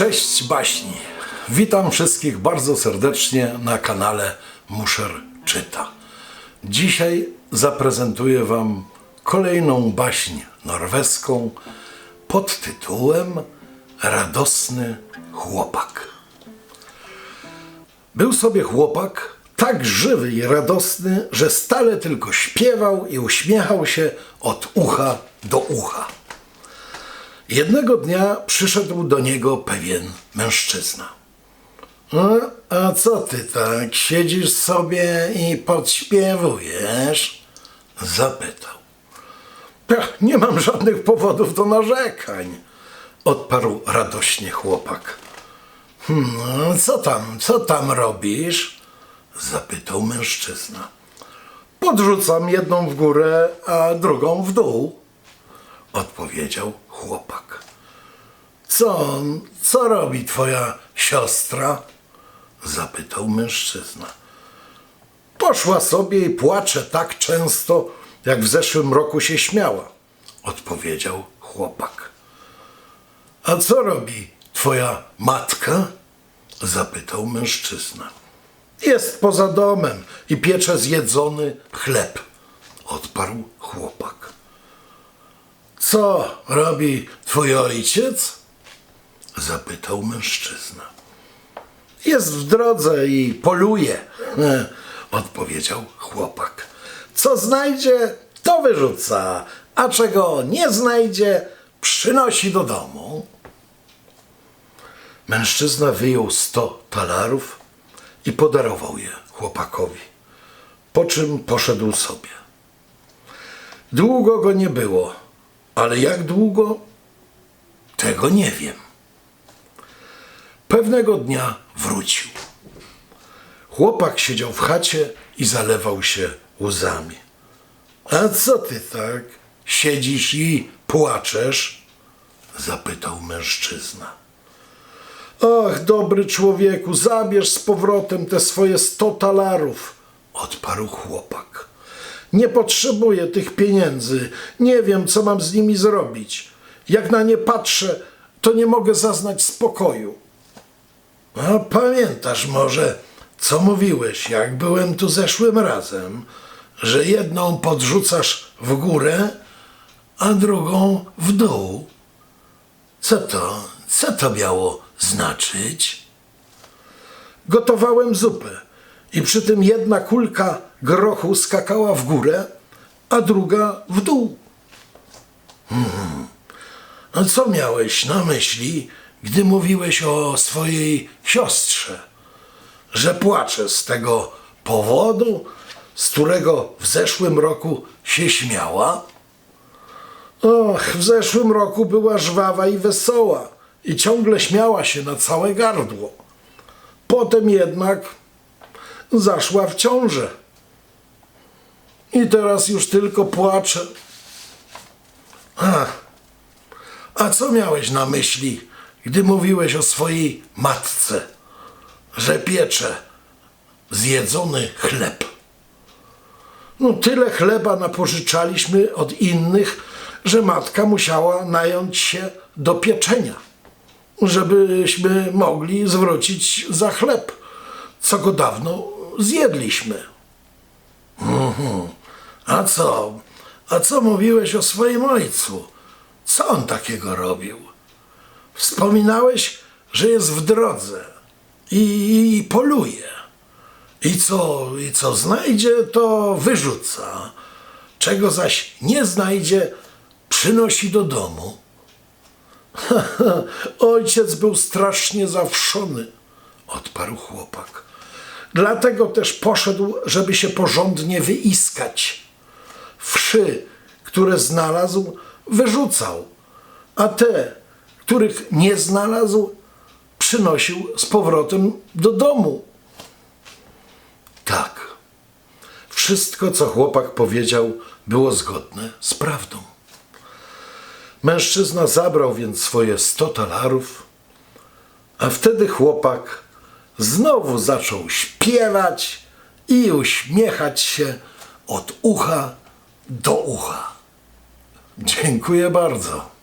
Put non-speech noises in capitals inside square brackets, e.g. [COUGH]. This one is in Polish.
Cześć baśni. Witam wszystkich bardzo serdecznie na kanale Muszer Czyta. Dzisiaj zaprezentuję Wam kolejną baśń norweską pod tytułem Radosny chłopak. Był sobie chłopak tak żywy i radosny, że stale tylko śpiewał i uśmiechał się od ucha do ucha. Jednego dnia przyszedł do niego pewien mężczyzna. No, a co ty tak siedzisz sobie i podśpiewujesz? Zapytał. "Ach, Nie mam żadnych powodów do narzekań, odparł radośnie chłopak. "Hmm, co tam, co tam robisz? Zapytał mężczyzna. Podrzucam jedną w górę, a drugą w dół, odpowiedział chłopak. Co, co robi twoja siostra? Zapytał mężczyzna. Poszła sobie i płacze tak często, jak w zeszłym roku się śmiała, odpowiedział chłopak. A co robi twoja matka? Zapytał mężczyzna. Jest poza domem i piecze zjedzony chleb, odparł chłopak. Co robi twój ojciec? Zapytał mężczyzna. Jest w drodze i poluje, e, odpowiedział chłopak. Co znajdzie, to wyrzuca, a czego nie znajdzie, przynosi do domu. Mężczyzna wyjął sto talarów i podarował je chłopakowi, po czym poszedł sobie. Długo go nie było, ale jak długo, tego nie wiem. Pewnego dnia wrócił. Chłopak siedział w chacie i zalewał się łzami. A co ty tak siedzisz i płaczesz? zapytał mężczyzna. Ach, dobry człowieku, zabierz z powrotem te swoje sto talarów, odparł chłopak. Nie potrzebuję tych pieniędzy, nie wiem, co mam z nimi zrobić. Jak na nie patrzę, to nie mogę zaznać spokoju. A pamiętasz może, co mówiłeś, jak byłem tu zeszłym razem, że jedną podrzucasz w górę, a drugą w dół? Co to, co to miało znaczyć? Gotowałem zupę i przy tym jedna kulka grochu skakała w górę, a druga w dół. Hmm. A co miałeś na myśli, gdy mówiłeś o swojej siostrze? Że płacze z tego powodu, z którego w zeszłym roku się śmiała? Och, w zeszłym roku była żwawa i wesoła i ciągle śmiała się na całe gardło. Potem jednak zaszła w ciążę. I teraz już tylko płacze. Ach, a co miałeś na myśli, gdy mówiłeś o swojej matce, że piecze zjedzony chleb? No tyle chleba napożyczaliśmy od innych, że matka musiała nająć się do pieczenia, żebyśmy mogli zwrócić za chleb, co go dawno zjedliśmy. Mhm. A co? A co mówiłeś o swoim ojcu? Co on takiego robił? Wspominałeś, że jest w drodze i, i poluje. I co, I co znajdzie, to wyrzuca. Czego zaś nie znajdzie, przynosi do domu. [LAUGHS] Ojciec był strasznie zawszony, odparł chłopak. Dlatego też poszedł, żeby się porządnie wyiskać. Wszy, które znalazł, wyrzucał, a te, których nie znalazł, przynosił z powrotem do domu. Tak, wszystko, co chłopak powiedział, było zgodne z prawdą. Mężczyzna zabrał więc swoje sto talarów, a wtedy chłopak znowu zaczął śpiewać i uśmiechać się od ucha do ucha. Dziękuję bardzo.